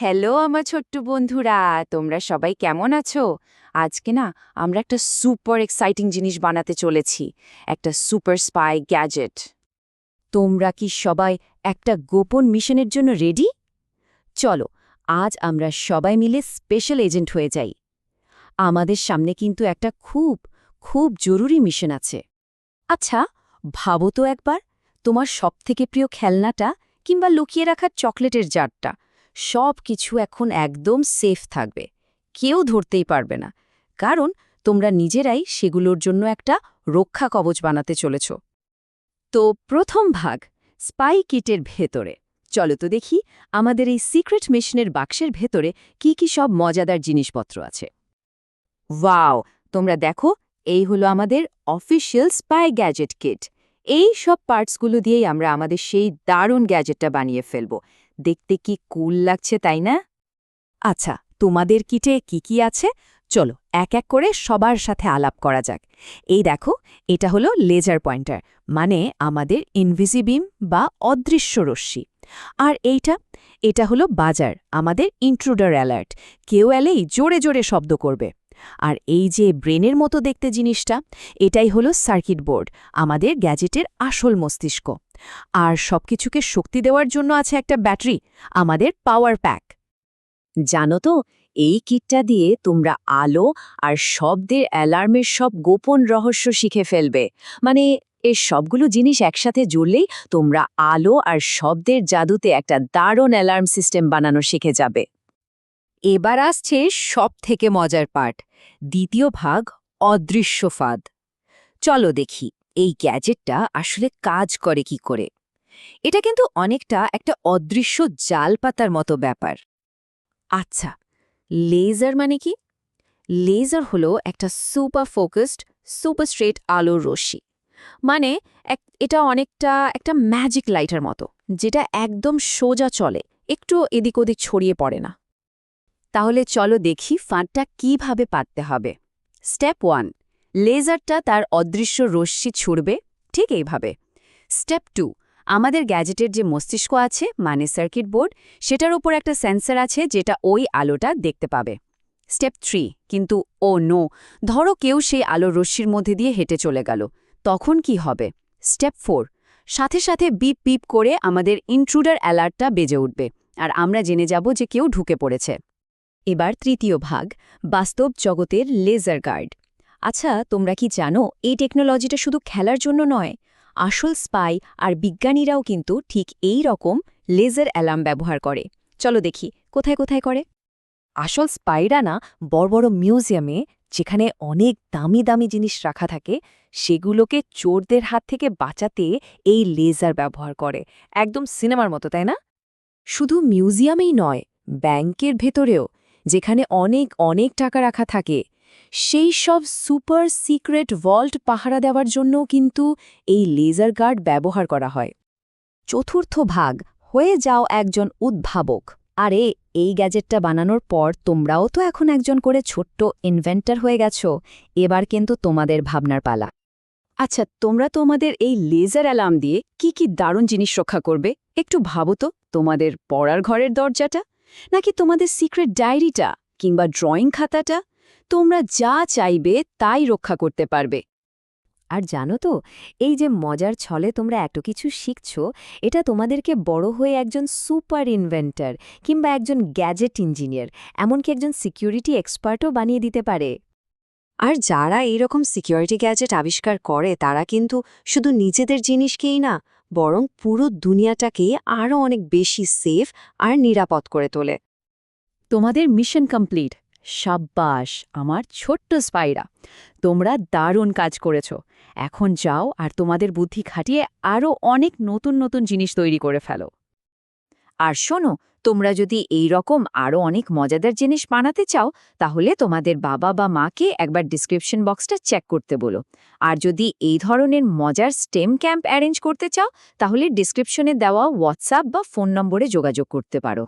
Hello, আমার ছোট্ট বন্ধুরা, তোমরা সবাই কেমন আছো? আজকে না, আমরা একটা সুপার এক্সাইটিং জিনিস বানাতে চলেছি, একটা সুপার স্পাই গ্যাজেট। তোমরা কি সবাই একটা গোপন মিশনের জন্য রেডি? চলো, আজ আমরা সবাই মিলে স্পেশাল এজেন্ট হয়ে যাই। আমাদের সামনে কিন্তু একটা খুব খুব জরুরি মিশন আছে। আচ্ছা ভাবো তো একবার, তোমার সবথেকে প্রিয় খেলনাটা কিংবা লুকিয়ে রাখার চকলেটের জারটা সব কিছু এখন একদম সেফ থাকবে। কেউ ধরতেই পারবে না। কারণ তোমরা নিজেরাই সেগুলোর জন্য একটা রক্ষা কবচ বানাতে চলেছ। তো প্রথম ভাগ স্পাই কিটের ভেতরে। চলো তো দেখি আমাদের এই সিক্রেট মেশিনের বাক্সের ভেতরে কি কি সব মজাদার জিনিসপত্র আছে। ওয়াও, তোমরা দেখো, এই হলো আমাদের অফিসিয়াল স্পাই গ্যাজেট কিট এই সব পার্টসগুলো দিয়েই আমরা আমাদের সেই দারুণ গ্যাজেটটা বানিয়ে ফেলব। দেখতে কি কুল লাগছে, তাই না? আচ্ছা তোমাদের কিটে কি কি আছে? চলো, এক এক করে সবার সাথে আলাপ করা যাক। এই দেখো, এটা হলো লেজার পয়েন্টার মানে আমাদের ইনভিজিবিম বা অদৃশ্য রশ্মি। আর এইটা, এটা হলো বাজার, আমাদের ইন্ট্রুডার অ্যালার্ট। কেউ এলেই জোরে জোরে শব্দ করবে। আর এই যে ব্রেনের মতো দেখতে জিনিসটা, এটাই হলো সার্কিট বোর্ড, আমাদের গ্যাজেটের আসল মস্তিষ্ক। আর সবকিছুকে শক্তি দেওয়ার জন্য আছে একটা ব্যাটারি, আমাদের পাওয়ার প্যাক। জানো তো, এই কিটটা দিয়ে তোমরা আলো আর শব্দের অ্যালার্মের সব গোপন রহস্য শিখে ফেলবে। মানে এর সবগুলো জিনিস একসাথে জুড়লেই তোমরা আলো আর শব্দের জাদুতে একটা দারুণ অ্যালার্ম সিস্টেম বানানো শিখে যাবে। এবার আসছে সব থেকে মজার পার্ট, দ্বিতীয় ভাগ, অদৃশ্য ফাঁদ। চলো দেখি। এই গ্যাজেটটা আসলে কাজ করে কি করে। এটা কিন্তু অনেকটা একটা অদৃশ্য জাল পাতার মতো ব্যাপার। আচ্ছা লেজার মানে কি? লেজার হলো একটা সুপার ফোকাসড, সুপার স্ট্রেট আলোর রশ্মি। মানে এটা অনেকটা একটা ম্যাজিক লাইটার মতো, যেটা একদম সোজা চলে, একটু এদিক ওদিক ছড়িয়ে পড়ে না। তাহলে চলো দেখি ফাঁদটা কীভাবে পাততে হবে। স্টেপ ওয়ান লেজারটা তার অদৃশ্য রশ্মি ছুড়বে, ঠিক এইভাবে। স্টেপ টু, আমাদের গ্যাজেটের যে মস্তিষ্ক আছে মানে সার্কিট বোর্ড, সেটার ওপর একটা সেন্সর আছে যেটা ওই আলোটা দেখতে পাবে। স্টেপ থ্রি, কিন্তু ও নো, ধরো কেউ সেই আলো রশ্মির মধ্যে দিয়ে হেঁটে চলে গেল। তখন কি হবে? স্টেপ ফোর, সাথে সাথে বিপ বিপ করে আমাদের ইন্ট্রুডার অ্যালার্টটা বেজে উঠবে, আর আমরা জেনে যাব যে কেউ ঢুকে পড়েছে। এবার তৃতীয় ভাগ, বাস্তব জগতের লেজার গার্ড। আচ্ছা তোমরা কি জানো, এই টেকনোলজিটা শুধু খেলার জন্য নয়, আসল স্পাই আর বিজ্ঞানীরাও কিন্তু ঠিক এই রকম লেজার অ্যালার্ম ব্যবহার করে। চলো দেখি, কোথায় কোথায় করে? আসল স্পাইরা না বড় বড় মিউজিয়ামে, যেখানে অনেক দামি দামি জিনিস রাখা থাকে, সেগুলোকে চোরদের হাত থেকে বাঁচাতে এই লেজার ব্যবহার করে। একদম সিনেমার মতো, তাই না? শুধু মিউজিয়ামেই নয়, ব্যাংকের ভেতরেও, যেখানে অনেক অনেক টাকা রাখা থাকে সেই সব সুপার সিক্রেট ভল্ট পাহারা দেওয়ার জন্য কিন্তু এই লেজার গার্ড ব্যবহার করা হয়। চতুর্থ ভাগ, হয়ে যাও একজন উদ্ভাবক। আরে, এই গ্যাজেটটা বানানোর পর তোমরাও তো এখন একজন করে ছোট্ট ইনভেন্টার হয়ে গেছ, এবার কিন্তু তোমাদের ভাবনার পালা। আচ্ছা তোমরা তোমাদের এই লেজার অ্যালার্ম দিয়ে কি কি দারুণ জিনিস রক্ষা করবে? একটু ভাবো তো, তোমাদের পড়ার ঘরের দরজাটা? নাকি তোমাদের সিক্রেট ডায়েরিটা কিংবা ড্রয়িং খাতাটা? তোমরা যা চাইবে তাই রক্ষা করতে পারবে। আর জানো তো, এই যে মজার ছলে তোমরা এত কিছু শিখছ, এটা তোমাদেরকে বড় হয়ে একজন সুপার ইনভেন্টার কিংবা একজন গ্যাজেট ইঞ্জিনিয়ার, এমনকি একজন সিকিউরিটি এক্সপার্টও বানিয়ে দিতে পারে। আর যারা এইরকম সিকিউরিটি গ্যাজেট আবিষ্কার করে, তারা কিন্তু শুধু নিজেদের জিনিসকেই না, বরং পুরো দুনিয়াটাকে আরও অনেক বেশি সেফ আর নিরাপদ করে তোলে। তোমাদের মিশন কমপ্লিট। সাব্বাস, আমার ছোট্ট স্পাইরা। তোমরা দারুণ কাজ করেছ। এখন যাও আর তোমাদের বুদ্ধি খাটিয়ে আরও অনেক নতুন নতুন জিনিস তৈরি করে ফেলো। আর শোনো, তোমরা যদি এই রকম আরও অনেক মজাদার জিনিস বানাতে চাও, তাহলে তোমাদের বাবা বা মাকে একবার ডিসক্রিপশন বক্সটা চেক করতে বলো। আর যদি এই ধরনের মজার স্টেম ক্যাম্প অ্যারেঞ্জ করতে চাও, তাহলে ডিসক্রিপশনে দেওয়া হোয়াটসঅ্যাপ বা ফোন নম্বরে যোগাযোগ করতে পারো।